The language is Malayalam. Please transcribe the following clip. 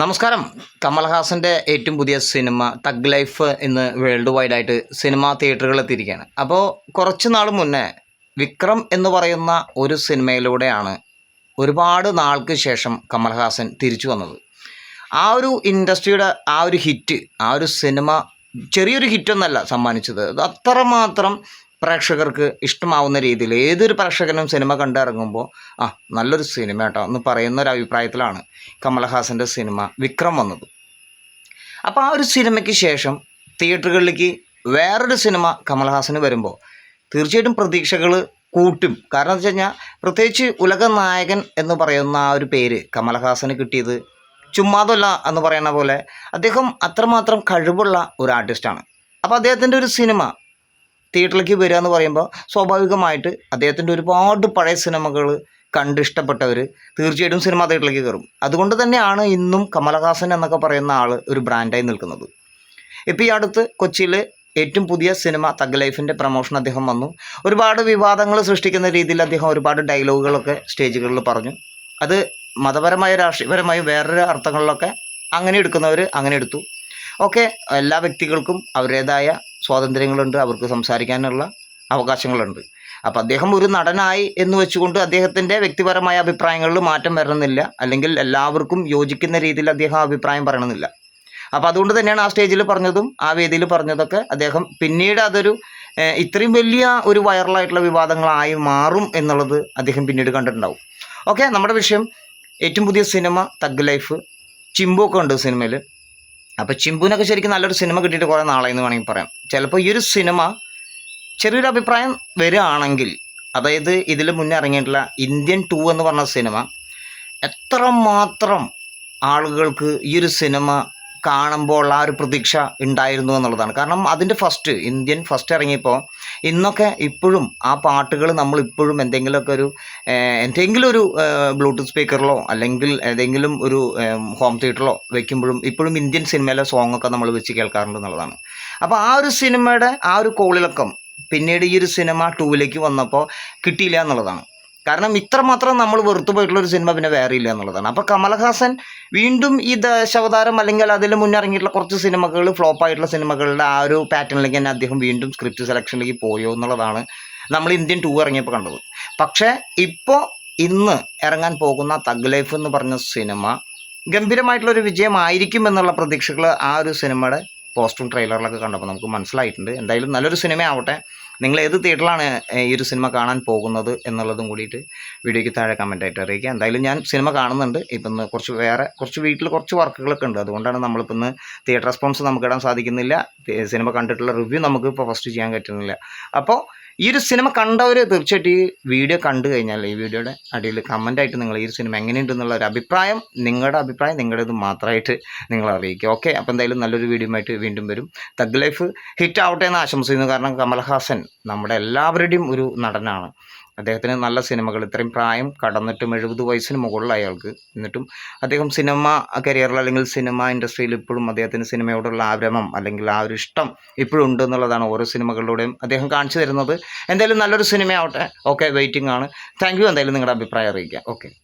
നമസ്കാരം. കമൽഹാസന്റെ ഏറ്റവും പുതിയ സിനിമ തഗ് ലൈഫ് ഇന്ന് വേൾഡ് വൈഡ് ആയിട്ട് സിനിമാ തിയേറ്ററുകളിൽ എത്തിയിരിക്കുകയാണ്. അപ്പോൾ കുറച്ച് നാൾ മുന്നേ വിക്രം എന്ന് പറയുന്ന ഒരു സിനിമയിലൂടെയാണ് ഒരുപാട് നാൾക്ക് ശേഷം കമൽഹാസൻ തിരിച്ചു വന്നത്. ആ ഒരു ഇൻഡസ്ട്രിയുടെ ആ ഒരു ഹിറ്റ് ആ ഒരു സിനിമ ചെറിയൊരു ഹിറ്റൊന്നല്ല സമ്മാനിച്ചത്. അത് അത്രമാത്രം പ്രേക്ഷകർക്ക് ഇഷ്ടമാവുന്ന രീതിയിൽ ഏതൊരു പ്രേക്ഷകനും സിനിമ കണ്ടിറങ്ങുമ്പോൾ ആ നല്ലൊരു സിനിമ കേട്ടോ എന്ന് പറയുന്ന ഒരു അഭിപ്രായത്തിലാണ് കമലഹാസന്റെ സിനിമ വിക്രം വന്നത്. അപ്പോൾ ആ ഒരു സിനിമയ്ക്ക് ശേഷം തിയേറ്ററുകളിലേക്ക് വേറൊരു സിനിമ കമൽഹാസന് വരുമ്പോൾ തീർച്ചയായിട്ടും പ്രതീക്ഷകൾ കൂട്ടും. കാരണം എന്ന് വെച്ച് കഴിഞ്ഞാൽ പ്രത്യേകിച്ച് ഉലക നായകൻ എന്ന് പറയുന്ന ആ ഒരു പേര് കമൽഹാസന് കിട്ടിയത് ചുമ്മാതല്ല എന്ന് പറയുന്ന പോലെ അദ്ദേഹം അത്രമാത്രം കഴിവുള്ള ഒരു ആർട്ടിസ്റ്റാണ്. അപ്പോൾ അദ്ദേഹത്തിന്റെ ഒരു സിനിമ തിയേറ്ററിലേക്ക് വരിക എന്ന് പറയുമ്പോൾ സ്വാഭാവികമായിട്ട് അദ്ദേഹത്തിന്റെ ഒരുപാട് പഴയ സിനിമകൾ കണ്ടിഷ്ടപ്പെട്ടവർ തീർച്ചയായിട്ടും സിനിമ തിയേറ്ററിലേക്ക് കയറും. അതുകൊണ്ട് തന്നെയാണ് ഇന്നും കമലഹാസൻ എന്നൊക്കെ പറയുന്ന ആൾ ഒരു ബ്രാൻഡായി നിൽക്കുന്നത്. ഇപ്പോൾ ഈ അടുത്ത് കൊച്ചിയിൽ ഏറ്റവും പുതിയ സിനിമ തഗ് ലൈഫിന്റെ പ്രൊമോഷൻ അദ്ദേഹം വന്നു. ഒരുപാട് വിവാദങ്ങൾ സൃഷ്ടിക്കുന്ന രീതിയിൽ അദ്ദേഹം ഒരുപാട് ഡയലോഗുകളൊക്കെ സ്റ്റേജുകളിൽ പറഞ്ഞു. അത് മതപരമായ രാഷ്ട്രീയപരമായ വേറൊരു അർത്ഥങ്ങളിലൊക്കെ അങ്ങനെ എടുക്കുന്നവർ അങ്ങനെ എടുത്തു. ഓക്കെ എല്ലാ വ്യക്തികൾക്കും അവരുടേതായ സ്വാതന്ത്ര്യങ്ങളുണ്ട് അവർക്ക് സംസാരിക്കാനുള്ള അവകാശങ്ങളുണ്ട്. അപ്പോൾ അദ്ദേഹം ഒരു നടനായി എന്ന് വെച്ചുകൊണ്ട് അദ്ദേഹത്തിന്റെ വ്യക്തിപരമായ അഭിപ്രായങ്ങളിൽ മാറ്റം വരണമെന്നില്ല. അല്ലെങ്കിൽ എല്ലാവർക്കും യോജിക്കുന്ന രീതിയിൽ അദ്ദേഹം അഭിപ്രായം പറയണമെന്നില്ല. അപ്പോൾ അതുകൊണ്ട് തന്നെയാണ് ആ സ്റ്റേജിൽ പറഞ്ഞതും ആ വേദിയിൽ പറഞ്ഞതൊക്കെ അദ്ദേഹം പിന്നീട് അതൊരു ഇത്രയും വലിയ ഒരു വൈറലായിട്ടുള്ള വിവാദങ്ങളായി മാറും എന്നുള്ളത് അദ്ദേഹം പിന്നീട് കണ്ടിട്ടുണ്ടാവും. ഓക്കെ നമ്മുടെ വിഷയം ഏറ്റവും പുതിയ സിനിമ തഗ് ലൈഫ്. ചിമ്പൊക്കെ ഉണ്ട് സിനിമയിൽ അപ്പോൾ ചിമ്പുവിനൊക്കെ ശരിക്കും നല്ലൊരു സിനിമ കിട്ടിയിട്ട് കുറേ നാളായി എന്ന് വേണമെങ്കിൽ പറയാം. ചിലപ്പോൾ ഈ ഒരു സിനിമ ചെറിയൊരു അഭിപ്രായം വരികയാണെങ്കിൽ അതായത് ഇതിൽ മുന്നേ ഇറങ്ങിയിട്ടുള്ള ഇന്ത്യൻ ടു എന്ന് പറഞ്ഞ സിനിമ എത്രമാത്രം ആളുകൾക്ക് ഈ ഒരു സിനിമ കാണുമ്പോൾ ആ ഒരു പ്രതീക്ഷ ഉണ്ടായിരുന്നു എന്നുള്ളതാണ്. കാരണം അതിന്റെ ഫസ്റ്റ് ഇന്ത്യൻ ഫസ്റ്റ് ഇറങ്ങിയപ്പോൾ ഇന്നൊക്കെ ഇപ്പോഴും ആ പാട്ടുകൾ നമ്മൾ ഇപ്പോഴും എന്തെങ്കിലുമൊക്കെ ഒരു എന്തെങ്കിലും ഒരു ബ്ലൂടൂത്ത് സ്പീക്കറിലോ അല്ലെങ്കിൽ ഏതെങ്കിലും ഒരു ഹോം തിയേറ്ററിലോ വെക്കുമ്പോഴും ഇപ്പോഴും ഇന്ത്യൻ സിനിമയിലെ സോങ്ങൊക്കെ നമ്മൾ വെച്ച് കേൾക്കാറുണ്ട് എന്നുള്ളതാണ്. അപ്പോൾ ആ ഒരു സിനിമയുടെ ആ ഒരു കോളിളക്കം പിന്നീട് ഈ ഒരു സിനിമ ടൂവിലേക്ക് വന്നപ്പോൾ കിട്ടിയില്ല എന്നുള്ളതാണ്. കാരണം ഇത്രമാത്രം നമ്മൾ വെറുത്തു പോയിട്ടുള്ള ഒരു സിനിമ പിന്നെ വേറെ ഇല്ല എന്നുള്ളതാണ്. അപ്പോൾ കമലഹാസൻ വീണ്ടും ഈ ദശാവതാരം അല്ലെങ്കിൽ അതിൽ മുന്നിറങ്ങിയിട്ടുള്ള കുറച്ച് സിനിമകൾ ഫ്ലോപ്പ് ആയിട്ടുള്ള സിനിമകളുടെ ആ ഒരു പാറ്റേണിലേക്ക് തന്നെ അദ്ദേഹം വീണ്ടും സ്ക്രിപ്റ്റ് സെലക്ഷനിലേക്ക് പോയോ എന്നുള്ളതാണ് നമ്മൾ ഇന്ത്യൻ ടൂ ഇറങ്ങിയപ്പോൾ കണ്ടത്. പക്ഷേ ഇപ്പോൾ ഇന്ന് ഇറങ്ങാൻ പോകുന്ന തഗ് ലൈഫ് എന്ന് പറഞ്ഞ സിനിമ ഗംഭീരമായിട്ടുള്ള ഒരു വിജയമായിരിക്കും എന്നുള്ള പ്രതീക്ഷകൾ ആ ഒരു സിനിമയുടെ പോസ്റ്ററും ട്രെയിലറിലൊക്കെ കണ്ടപ്പോൾ നമുക്ക് മനസ്സിലായിട്ടുണ്ട്. എന്തായാലും നല്ലൊരു സിനിമ ആവട്ടെ നിങ്ങൾ ഏത് തിയേറ്ററിലാണ് ഈ ഒരു സിനിമ കാണാൻ പോകുന്നത് എന്നുള്ളതും കൂടിയിട്ട് വീഡിയോയ്ക്ക് താഴെ കമന്റായിട്ട് അറിയിക്കുക. എന്തായാലും ഞാൻ സിനിമ കാണുന്നുണ്ട്. ഇപ്പം കുറച്ച് വേറെ കുറച്ച് വീട്ടിൽ കുറച്ച് വർക്കുകളൊക്കെ ഉണ്ട്. അതുകൊണ്ടാണ് നമ്മളിപ്പോൾ ഇന്ന് തിയേറ്റർ റെസ്പോൺസ് നമുക്ക് ഇടാൻ സാധിക്കുന്നില്ല. സിനിമ കണ്ടിട്ടുള്ള റിവ്യൂ നമുക്ക് ഇപ്പോൾ ഫസ്റ്റ് ചെയ്യാൻ പറ്റുന്നില്ല. അപ്പോൾ ഈ ഒരു സിനിമ കണ്ടവർ തീർച്ചയായിട്ടും ഈ വീഡിയോ കണ്ടു കഴിഞ്ഞാൽ ഈ വീഡിയോയുടെ അടിയിൽ കമന്റായിട്ട് നിങ്ങൾ ഈ ഒരു സിനിമ എങ്ങനെയുണ്ടെന്നുള്ള ഒരു അഭിപ്രായം നിങ്ങളുടെ അഭിപ്രായം നിങ്ങളുടേത് മാത്രമായിട്ട് നിങ്ങൾ അറിയിക്കുക. ഓക്കെ അപ്പോൾ എന്തായാലും നല്ലൊരു വീഡിയോ ആയിട്ട് വീണ്ടും വരും. തഗ് ലൈഫ് ഹിറ്റ് ആവട്ടെ എന്ന് ആശംസിക്കുന്നു. കാരണം കമൽഹാസൻ നമ്മുടെ എല്ലാവരുടെയും ഒരു നടനാണ്. അദ്ദേഹത്തിന് നല്ല സിനിമകൾ ഇത്രയും പ്രായം കടന്നിട്ടും എഴുപത് വയസ്സിന് മുകളിൽ അയാൾക്ക് എന്നിട്ടും അദ്ദേഹം സിനിമ കരിയറിൽ അല്ലെങ്കിൽ സിനിമ ഇൻഡസ്ട്രിയിൽ ഇപ്പോഴും അദ്ദേഹത്തിന് സിനിമയോടുള്ള ആഗ്രഹം അല്ലെങ്കിൽ ആ ഒരു ഇഷ്ടം ഇപ്പോഴും ഉണ്ട് എന്നുള്ളതാണ് ഓരോ സിനിമകളിലൂടെയും അദ്ദേഹം കാണിച്ചു തരുന്നത്. എന്തായാലും നല്ലൊരു സിനിമയാവട്ടെ. ഓക്കെ വെയിറ്റിംഗ് ആണ്. Thank you. എന്തായാലും നിങ്ങളുടെ അഭിപ്രായം അറിയിക്കുക. ഓക്കെ.